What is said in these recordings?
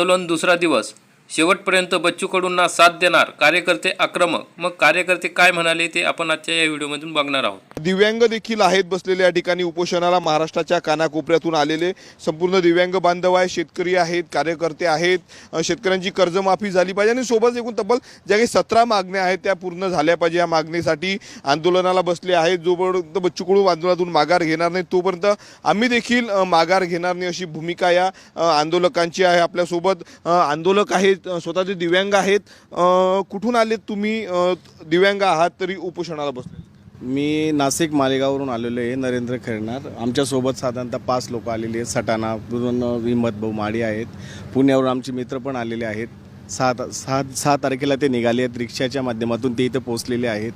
आंदोलन दुसरा दिवस. शेवटपर्यंत बच्चू कडूंना साथ देणार कार्यकर्ते आक्रमक. मग कार्यकर्ते काय म्हणाले ते आपण आजच्या या व्हिडिओमधून बघणार आहोत. दिव्यांग देखील आहेत बसलेले या ठिकाणी उपोषणाला महाराष्ट्राच्या कानाकोपऱ्यातून आलेले संपूर्ण दिव्यांग बांधव आहे शेतकरी आहेत कार्यकर्ते आहेत. शेतकऱ्यांची कर्जमाफी झाली पाहिजे आणि सोबत एकूण तब्बल ज्या काही सतरा मागण्या आहेत त्या पूर्ण झाल्या पाहिजे. या मागणीसाठी आंदोलनाला बसले आहेत. जोपर्यंत बच्चू कडू आंदोलनातून माघार घेणार नाही तोपर्यंत आम्ही देखील माघार घेणार नाही अशी भूमिका या आंदोलकांची आहे आपल्यासोबत. आंदोलक आहेत स्वतःचे दिव्यांग आहेत कुठून आलेत तुम्ही? दिव्यांग आहात तरी उपोषणाला बसले मी नाशिक मालेगाववरून आलेलो आहे नरेंद्र खैरनार. आमच्यासोबत साधारणतः पाच लोक आलेली आहेत सटाणा विमत भाऊ माडी आहेत. पुण्यावरून आमचे मित्र पण आलेले आहेत. सहा सहा सहा तारखेला ते निघाले आहेत रिक्षाच्या माध्यमातून ते इथं पोचलेले आहेत.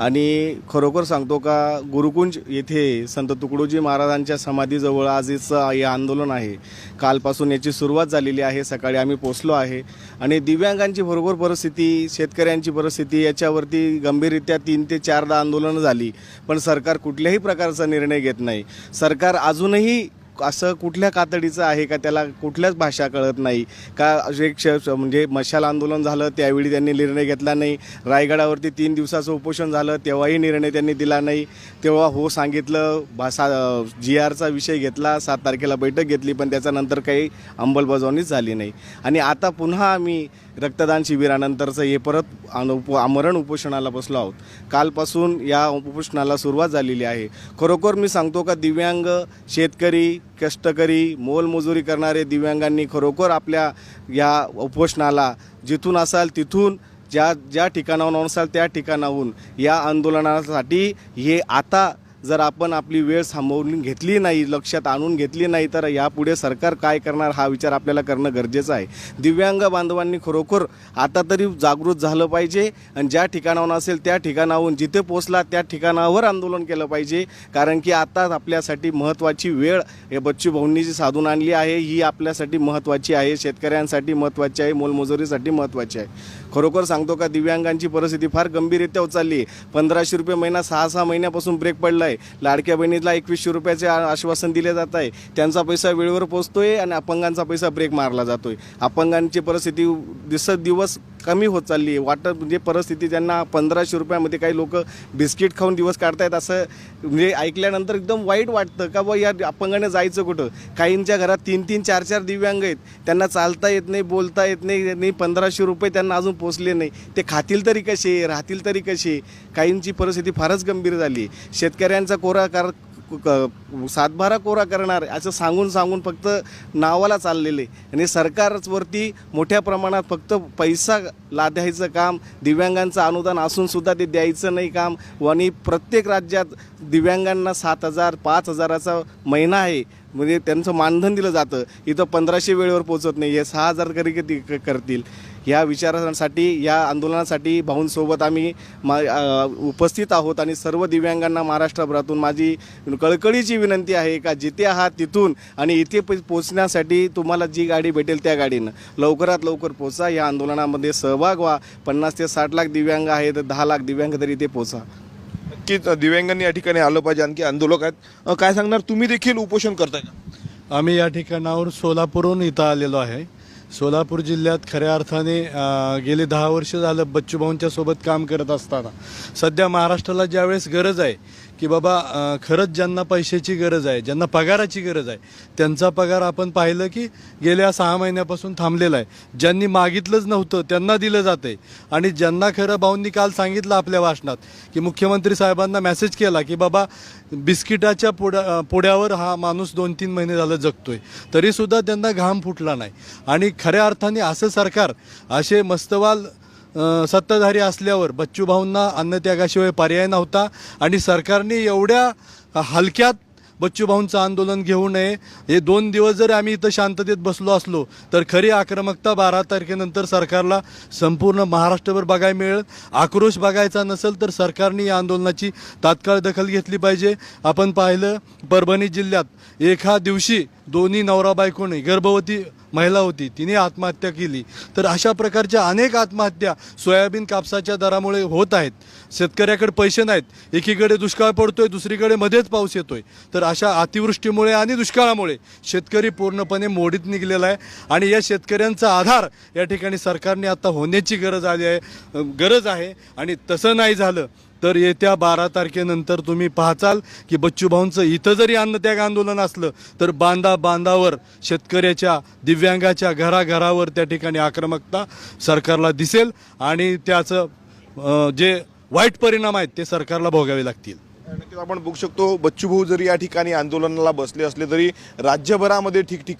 आणि खरोखर सांगतो का गुरुकुंज येथे संत तुकडोजी महाराजांच्या समाधीजवळ आजचं हे आंदोलन आहे. कालपासून याची सुरुवात झालेली आहे सकाळी आम्ही पोचलो आहे. आणि दिव्यांगांची बरोबर परिस्थिती शेतकऱ्यांची परिस्थिती याच्यावरती गंभीररित्या तीन ते चारदा आंदोलनं झाली. पण सरकार कुठल्याही प्रकारचा निर्णय घेत नाही. सरकार अजूनही असं कुठल्या कातडीचं आहे का? त्याला कुठल्याच भाषा कळत नाही. का एक श म्हणजे मशाल आंदोलन झालं त्यावेळी त्यांनी निर्णय घेतला नाही. रायगडावरती तीन दिवसाचं उपोषण झालं तेव्हाही निर्णय त्यांनी दिला नाही. तेव्हा हो सांगितलं भाषा जी आरचा विषय घेतला सात तारखेला बैठक घेतली पण त्याच्यानंतर काही अंमलबजावणीच झाली नाही. आणि आता पुन्हा आम्ही रक्तदान शिबिरानंतरचं हे परत अन- उप आमरण उपोषणाला बसलो आहोत. कालपासून या उपोषणाला सुरुवात झालेली आहे. खरोखर मी सांगतो का दिव्यांग शेतकरी कष्टकरी मोलमजुरी करणारे दिव्यांगांनी खरोखर आपल्या या उपोषणाला जिथून असाल तिथून ज्या ज्या ठिकाणाहून असाल त्या ठिकाणाहून या आंदोलनासाठी हे आता जर आपण आपली वेळ थांबवून घेतली नाही लक्षात आणून घेतली नाही तर यापुढे सरकार काय करणार हा विचार आपल्याला करणं गरजेचं आहे. दिव्यांग बांधवांनी खरोखर आता तरी जागृत झालं पाहिजे आणि ज्या ठिकाणाहून असेल त्या ठिकाणाहून जिथे पोचला त्या ठिकाणावर आंदोलन केलं पाहिजे. कारण की आता आपल्यासाठी महत्त्वाची वेळ हे बच्चू भाऊंनी जी साधून आणली आहे. ही आपल्यासाठी महत्त्वाची आहे. शेतकऱ्यांसाठी महत्त्वाची आहे. मोलमजुरीसाठी महत्त्वाची आहे. खरोखर सांगतो का दिव्यांगांची परिस्थिती फार गंभीररित्या उचलली आहे. पंधराशे रुपये महिना सहा सहा महिन्यापासून ब्रेक पडला आहे लाडक्या बहिणीला एकवीसशे रुपयाचे आश्वासन दिले जात आहे. त्यांचा पैसा वेळेवर पोचतोय आणि अपंगांचा पैसा ब्रेक मारला जातोय. अपंगांची परिस्थिती दिवस दिवस कमी होत चालली आहे. वाटत म्हणजे परिस्थिती त्यांना पंधराशे रुपयामध्ये काही लोक बिस्किट खाऊन दिवस काढतायत असं म्हणजे ऐकल्यानंतर एकदम वाईट वाटतं का बा या अपंगाने जायचं कुठं? काहींच्या घरात तीन तीन चार चार दिव्यांग आहेत. त्यांना चालता येत नाही बोलता येत नाही नाही पंधराशे रुपये त्यांना अजून पोचले नाही. ते खातील तरी कसे? राहतील तरी कसे? काहींची परिस्थिती फारच गंभीर झाली शेतकऱ्यांचा कोरा कार क- सातबारा कोरा करणार असं सांगून सांगून फक्त नावाला चाललेले. आणि सरकारवरती मोठ्या प्रमाणात फक्त पैसा लादायचं काम दिव्यांगांचं अनुदान असूनसुद्धा ते द्यायचं नाही काम. आणि प्रत्येक राज्यात दिव्यांगांना सात हजार पाच हजाराचा महिना आहे. म्हणजे त्यांचं मानधन दिलं जातं. इथं पंधराशे वेळेवर पोचत नाही. हे सहा हजार करी किती क- करतील. या विचारांसाठी या आंदोलनासाठी भाऊंसोबत आम्ही मा उपस्थित आहोत आणि सर्व दिव्यांगांना महाराष्ट्रभरातून माझी कळकळीची विनंती आहे का जिथे आहात तिथून आणि इथे प- पोचण्यासाठी तुम्हाला जी गाडी भेटेल त्या गाडीनं. लवकरात लवकर पोचा या आंदोलनामध्ये सहभाग व्हा. पन्नास ते साठ लाख दिव्यांग आहेत दहा लाख दिव्यांग तरी इथे पोचा. नक्कीच दिव्यांगांनी या ठिकाणी आलं पाहिजे आणखी आंदोलक आहेत. काय सांगणार तुम्ही देखील उपोषण करताय का? आम्ही या ठिकाणावर सोलापूरहून इथं आलेलो आहे. सोलापूर जिल्ह्यात खऱ्या अर्थाने गेले दहा वर्ष झालं बच्चूभाऊंच्या सोबत काम करत असताना. सध्या महाराष्ट्राला ज्यावेळेस गरज आहे की बाबा खरंच ज्यांना पैशाची गरज आहे ज्यांना पगाराची गरज आहे त्यांचा पगार आपण पाहिलं की गेल्या सहा महिन्यापासून थांबलेला आहे. ज्यांनी मागितलंच नव्हतं त्यांना दिलं जातंय. आणि ज्यांना खरं भाऊंनी काल सांगितलं आपल्या भाषणात की मुख्यमंत्री साहेबांना मेसेज केला की बाबा बिस्किटाच्या पुढ्या पुढ्यावर हा माणूस दोन तीन महिने झालं जगतोय. तरीसुद्धा त्यांना घाम फुटला नाही. आणि खऱ्या अर्थाने असं सरकार असे मस्तवाल सत्ताधारी असल्यावर बच्चू भाऊंना अन्नत्यागाशिवाय पर्याय नव्हता आणि सरकारने एवढ्या हलक्यात बच्चू भाऊंचं आंदोलन घेऊ नये. हे दोन दिवस जर आम्ही इथं शांततेत बसलो असलो तर खरी आक्रमकता बारा तारखेनंतर सरकारला संपूर्ण महाराष्ट्रभर बघायला मिळेल. आक्रोश बघायचा नसेल तर सरकारने या आंदोलनाची तात्काळ दखल घेतली पाहिजे. आपण पाहिलं परभणी जिल्ह्यात एका दिवशी दोन्ही नवरा बायकोने गर्भवती महिला होती तिने आत्महत्या केली. तर अशा प्रकारच्या अनेक आत्महत्या सोयाबीन कापसाच्या दरामुळे होत आहेत. शेतकऱ्याकडे पैसे नाहीत. एकीकडे दुष्काळ पडतोय दुसरीकडे मध्येच पाऊस येतोय. तर अशा अतिवृष्टीमुळे आणि दुष्काळामुळे शेतकरी पूर्णपणे मोडीत निघलेला आहे आणि या शेतकऱ्यांचा आधार या ठिकाणी सरकारने आता होण्याची गरज आली आहे गरज आहे. आणि तसं नाही झालं तर येत्या बारा तारखेनंतर तुम्ही पाहचाल की बच्चू भाऊंचं इथं जरी अन्नत्याग आंदोलन असलं तर बांधा बांधावर शेतकऱ्याच्या दिव्यांगाच्या घराघरावर त्या ठिकाणी आक्रमकता सरकारला दिसेल आणि त्याचं जे वाईट परिणाम आहेत ते सरकारला भोगावे लागतील. नक्कीच आपण बघू शकतो बच्चूभाऊ जरी या ठिकाणी आंदोलनाला बसले असले तरी राज्यभरामध्ये ठिकठिक